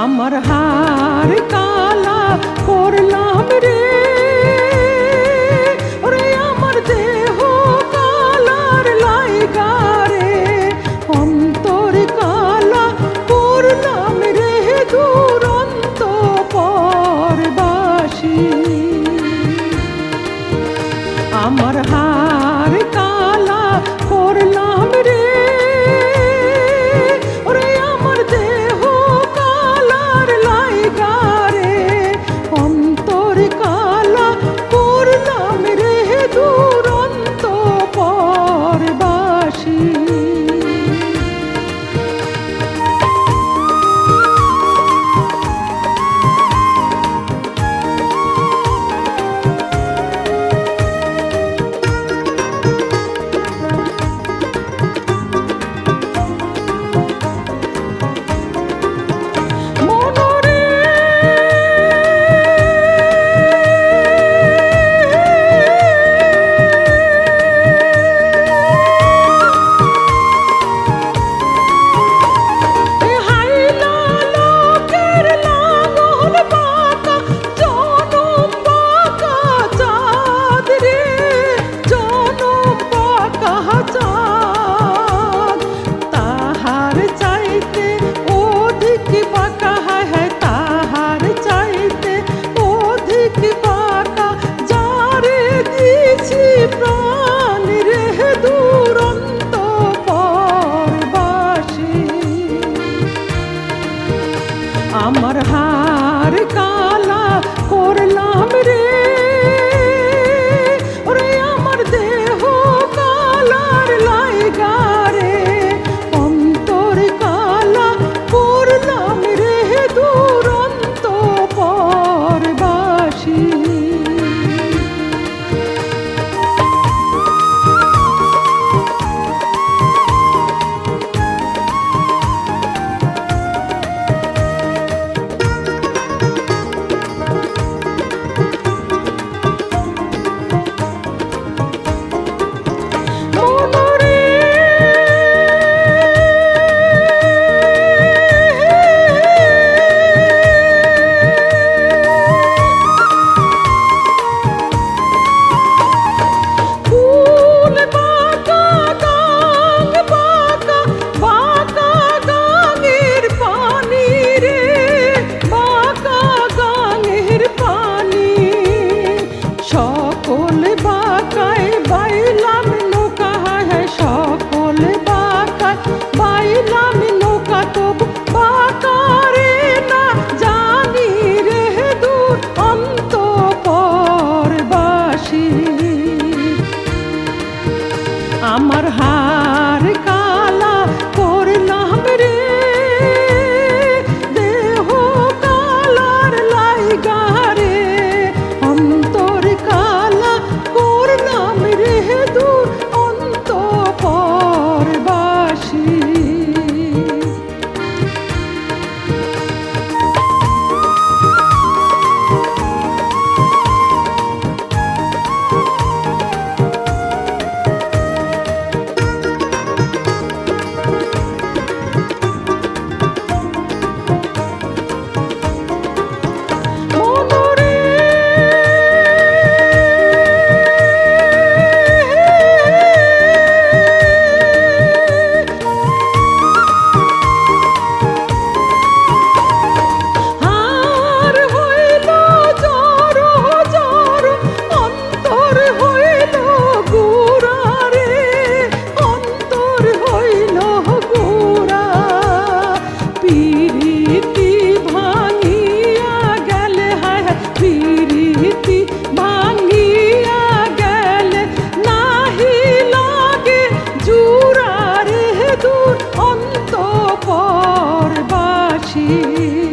আমার হার কালা করলাম রে। ওরে আমার দেহ কালার লাইগা রে। অন্তর কালা করলাম রে দুরন্ত পরবাসী। আমার হার প্রাণ সকল পাখি